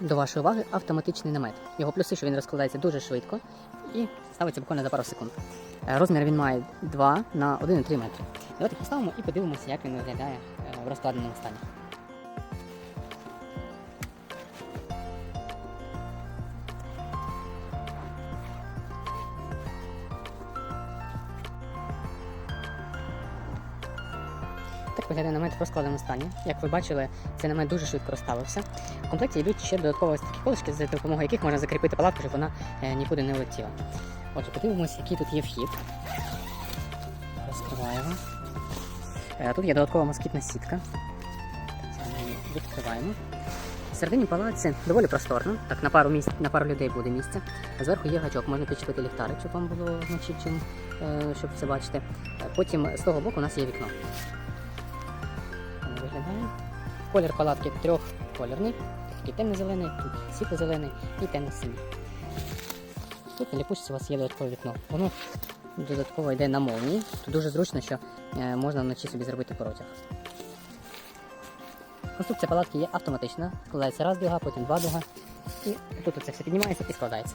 До вашої уваги автоматичний намет. Його плюси, що він розкладається дуже швидко і ставиться буквально за пару секунд. Е, Розмір він має 2 на 1,3 метри. Давайте поставимо і подивимося, як він виглядає е, в розкладеному стані. Так виглядає намет в розкладеному стані. Як ви бачили, цей намет дуже швидко розставився. В комплекті йдуть ще додатково ось такі колишки, за допомогою яких можна закріпити палатку, щоб вона е, нікуди не летіла. Отже, подивимось, який тут є вхід. Розкриваємо. Е, Тут є додаткова москітна сітка. Відкриваємо. Всередині палаці доволі просторно, так на пару місць, на пару людей буде місце. Зверху є гачок, можна підчепити ліхтарик, щоб вам було вночі чим, е, щоб все бачити. Потім з того боку у нас є вікно. Виглядає. Колір палатки трьохколірний. Такий темно-зелений, тут світло-зелений і темно-синій. Тут на ліпучці у вас є додаткове вікно. Воно додатково йде на молнії. Тут дуже зручно, що е, можна вночі собі зробити протяг. Конструкція палатки є автоматична. Складається раз дуга, потім два дуга. І тут це все піднімається і складається.